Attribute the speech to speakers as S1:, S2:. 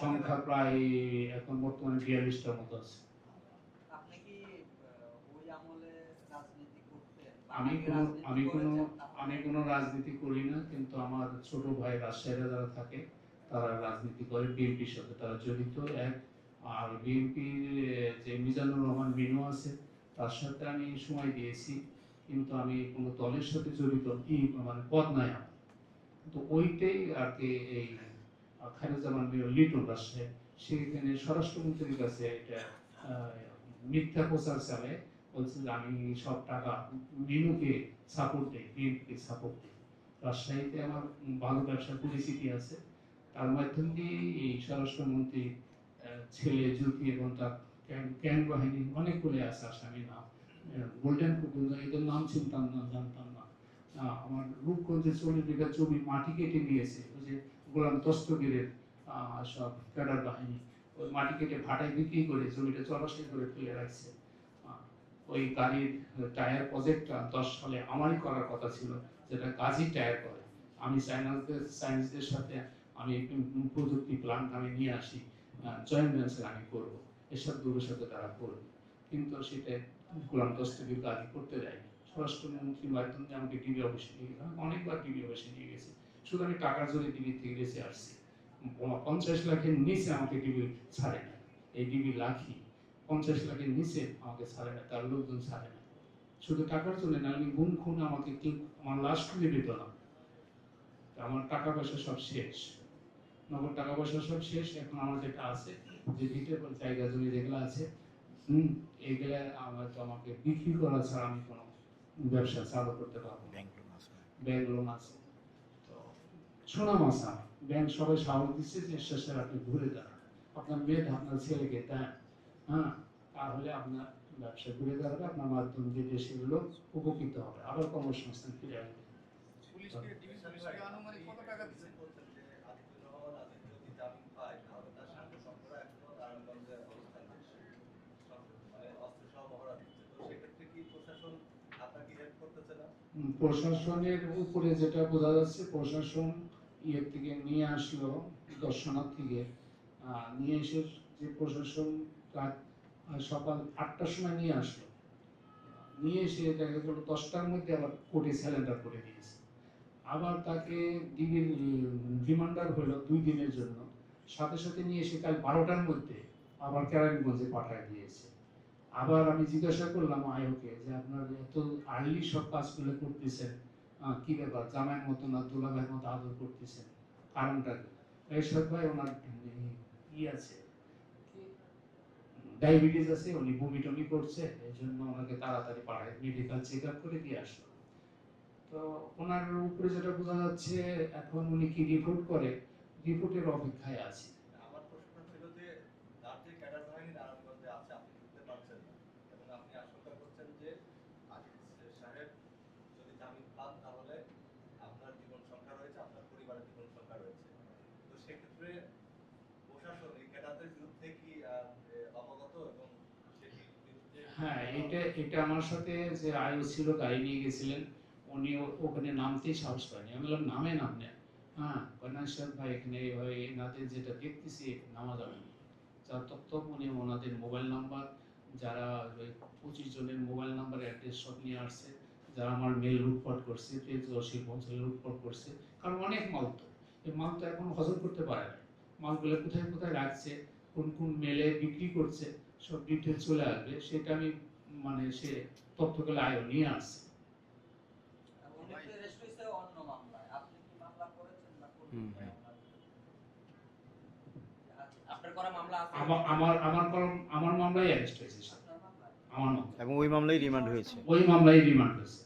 S1: সংখ্যা প্রায় এখন বর্তমানে বিয়াল্লিশটার মতো আছে।
S2: কি
S1: আমি কোনো আমি কোনো আমি কোনো রাজনীতি করি না কিন্তু আমার ছোট ভাই রাজশাহীতে যারা থাকে তারা রাজনীতি করে বিএনপির সাথে তারা জড়িত এক। আর বিএনপির যে মিজানুর রহমান মিনু আছে তার সাথে আমি সময় দিয়েছি কিন্তু আমি কোনো দলের সাথে জড়িত ই মানে পদ নাই আমার। তো ওইটাই আর কি এই খায়রুজ্জামান মিনু লিটন স্বরাষ্ট্রমন্ত্রীর কাছে মিথ্যা প্রচার বলছে যে আমি সব টাকা সাপোর্ট দিই বিএনপিকে সাপোর্ট দিই। রাজশাহীতে আমার ভালো ব্যবসার পরিচিতি আছে। তার মাধ্যম দিয়ে এই স্বরাষ্ট্রমন্ত্রী ছেলে জ্যোতি এবং তার ক্যান বাহিনী অনেকগুলো আছে আসামি নাম। গোল্ডেন কুকুর এদের নাম চিনতাম না, জানতাম না। আমার রূপগঞ্জে চল্লিশ বিঘা জমি মাটি কেটে নিয়েছে। গোলাম দস্তগীরের সব ক্যাডার বাহিনী ওই মাটি কেটে ভাটায় বিক্রি করে জমিটা চলাশয় করে ফেলে রাখছে। ওই গাড়ির টায়ার প্রজেক্টটা দশ সালে আমারই করার কথা ছিল, যেটা গাজী টায়ার করে। আমি চাইনাসদের সায়েন্সদের সাথে আমি প্রযুক্তি প্ল্যান্ট আমি নিয়ে আসি জয়েন্ট ভেঞ্চার আমি করব এসব দূরের সাথে তারা করবে। কিন্তু সেটা গোলাম দস্তগীর গাড়ি করতে দেয়নি। স্বরাষ্ট্রমন্ত্রীর মাধ্যমে আমাকে ডিবি অফিসে নিয়ে গেলাম অনেকবার ডিবি অফিসে নিয়ে গেছি। শুধু আমি টাকার জন্য ডিবি থেকে গেছে আসছি। পঞ্চাশ লাখের নিচে আমাকে ডিবি ছাড়ে না। এই ডিবি লাখি পঞ্চাশ লাখের নিচে আমাকে ছাড়ে না তার লোকজন ছাড়ে না। শুধু টাকার জন্য না আমি গুম খুন আমাকে কেউ আমার লাশ খুঁজে পেত না। আমার টাকা পয়সা সব শেষ। নগদ টাকা পয়সা সব শেষ এখন আমার যেটা আছে যে ভিটে জায়গা জমি যেগুলো আছে হুম এগুলো আমার তো আমাকে বিক্রি করা ছাড়া আমি কোনো ব্যবসা চালু করতে পারব ব্যাংক লোন আছে। ব্যাংক সবাই সাহস দিচ্ছে যে শেষে আপনি ঘুরে দাঁড়ান। আপনার মেয়ে আপনার ছেলেকে দেন হ্যাঁ তাহলে আপনার ব্যবসা ঘুরে দাঁড়াবে আপনার মাধ্যম দিয়ে উপকৃত হবে। আবার কর্মসংস্থান ফিরে আসবে। প্রশাসনের উপরে যেটা বোঝা যাচ্ছে প্রশাসন ইয়ের থেকে নিয়ে আসলো দর্শনার্থীকে আহ, নিয়ে এসে যে প্রশাসন সকাল আটটার সময় নিয়ে আসলো। নিয়ে এসে দেখা গেল দশটার মধ্যে আবার কোর্টে স্যালেন্ডার করে দিয়েছে আবার তাকে ডিবির রিমান্ডার হলো দুই দিনের জন্য। সাথে সাথে নিয়ে এসে কাল বারোটার মধ্যে আবার কেরানীগঞ্জে পাঠায় দিয়েছে। আবার আমি জিজ্ঞাসা করলাম আয়োকে যে আপনার এত আর্লি সব কাজগুলো করতেছেন কি ব্যাপার? জামাইয়ের মতো না, দুলাভাইয়ের মতো আদর করতেছেন? কারণটা কি? এরশাদ ভাই ওনার ই আছে। ডায়াবেটিস আছে, উনি বমি টমি করছে এই জন্য ওনাকে তাড়াতাড়ি পাঠায় মেডিকেল চেক আপ করে দিয়ে আসলো। তো ওনার উপরে যেটা বোঝা যাচ্ছে, এখন উনি কি রিপোর্ট করে? রিপোর্টের অপেক্ষায় আছে
S3: আমার প্রশ্নটা ছিল যে তার যে ক্যাডার বাহিনী নারায়ণগঞ্জে আছে আপনি ঢুকতে পারছেন না এবং আপনি আশঙ্কা করছেন যে আজিজ সাহেব যদি জামিন পান তাহলে আপনার জীবন সংখ্যা রয়েছে আপনার পরিবারের জীবন সংখ্যা রয়েছে তো সেক্ষেত্রে প্রশাসন এই ক্যাডারদের বিরুদ্ধে কি আহ, এ, অবগত এবং সেটির বিরুদ্ধে
S1: হ্যাঁ এটা এটা আমার সাথে যে আয়ু ছিল, গাড়ি নিয়ে গেছিলেন উনি ওখানে নামতেই সাহস পায়নি। আমি বললাম, নামে নাম নেন হ্যাঁ কন্যাশ্বর ভাই, এখানে এইভাবে এনাদের যেটা দেখতেছি নামা যাবে না যার তথ্য উনি ওনাদের মোবাইল নাম্বার, যারা ওই পঁচিশ জনের মোবাইল নাম্বার, অ্যাড্রেস সব নিয়ে আসছে, যারা আমার মেল লুটপাট করছে রসিদ পৌঁছে লুটপাট করছে, কারণ অনেক মাল তো। এই মাল তো এখন হজম করতে পারে না। মালগুলো কোথায় কোথায় রাখছে, কোন কোন মেলে বিক্রি করছে সব ডিটেল চলে আসবে সেটা আমি মানে সে তথ্যগুলো আয়ো নিয়ে আসছে
S2: উনি তো arrest হয়েছে অন্য মামলায়। আপনি কি মামলা করেছেন না করবেন?
S4: আপনার করা মামলা
S1: আমার আমার আমার মামলায় অ্যারেস্ট হয়েছে
S2: মামলায়?
S1: আমার মামলা
S5: এবং ওই মামলায় রিমান্ড হয়েছে
S1: ওই মামলায় রিমান্ড হয়েছে